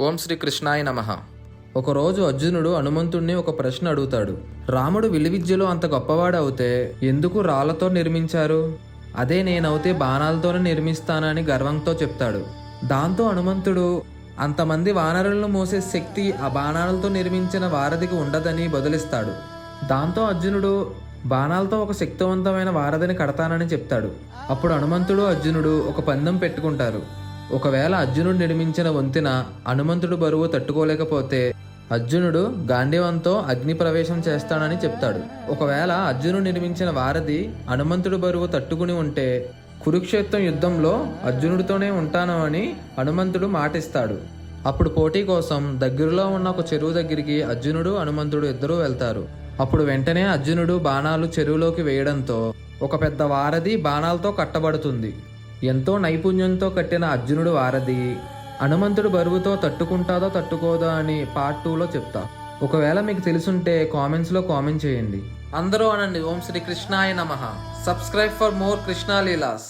ఓం శ్రీ కృష్ణాయ నమ. ఒకరోజు అర్జునుడు హనుమంతుణ్ణి ఒక ప్రశ్న అడుగుతాడు. రాముడు విలువిద్యలో అంత గొప్పవాడవుతే ఎందుకు రాళ్ళతో నిర్మించారు? అదే నేనవుతే బాణాలతోనే నిర్మిస్తానని గర్వంతో చెప్తాడు. దాంతో హనుమంతుడు అంతమంది వానరులను మోసే శక్తి ఆ బాణాలతో నిర్మించిన వారధికి ఉండదని బదులిస్తాడు. దాంతో అర్జునుడు బాణాలతో ఒక శక్తివంతమైన వారధిని కడతానని చెప్తాడు. అప్పుడు హనుమంతుడు అర్జునుడు ఒక పందెం పెట్టుకుంటారు. ఒకవేళ అర్జునుడు నిర్మించిన వంతెన హనుమంతుడు బరువు తట్టుకోలేకపోతే అర్జునుడు గాంధీవంతో అగ్ని ప్రవేశం చేస్తాడని చెప్తాడు. ఒకవేళ అర్జునుడు నిర్మించిన వారధి హనుమంతుడు బరువు తట్టుకుని ఉంటే కురుక్షేత్రం యుద్ధంలో అర్జునుడితోనే ఉంటాను అని హనుమంతుడు మాటిస్తాడు. అప్పుడు పోటీ కోసం దగ్గరలో ఉన్న ఒక చెరువు దగ్గరికి అర్జునుడు హనుమంతుడు ఇద్దరూ వెళ్తారు. అప్పుడు వెంటనే అర్జునుడు బాణాలు చెరువులోకి వేయడంతో ఒక పెద్ద వారధి బాణాలతో కట్టబడుతుంది. ఎంతో నైపుణ్యంతో కట్టిన అర్జునుడు వారధి హనుమంతుడు బరువుతో తట్టుకుంటాదో తట్టుకోదో అని పార్ట్ టూలో చెప్తా. ఒకవేళ మీకు తెలుసుంటే కామెంట్స్లో కామెంట్ చేయండి. అందరూ అనండి. ఓం శ్రీ కృష్ణాయ నమ. Subscribe for more Krishna leelas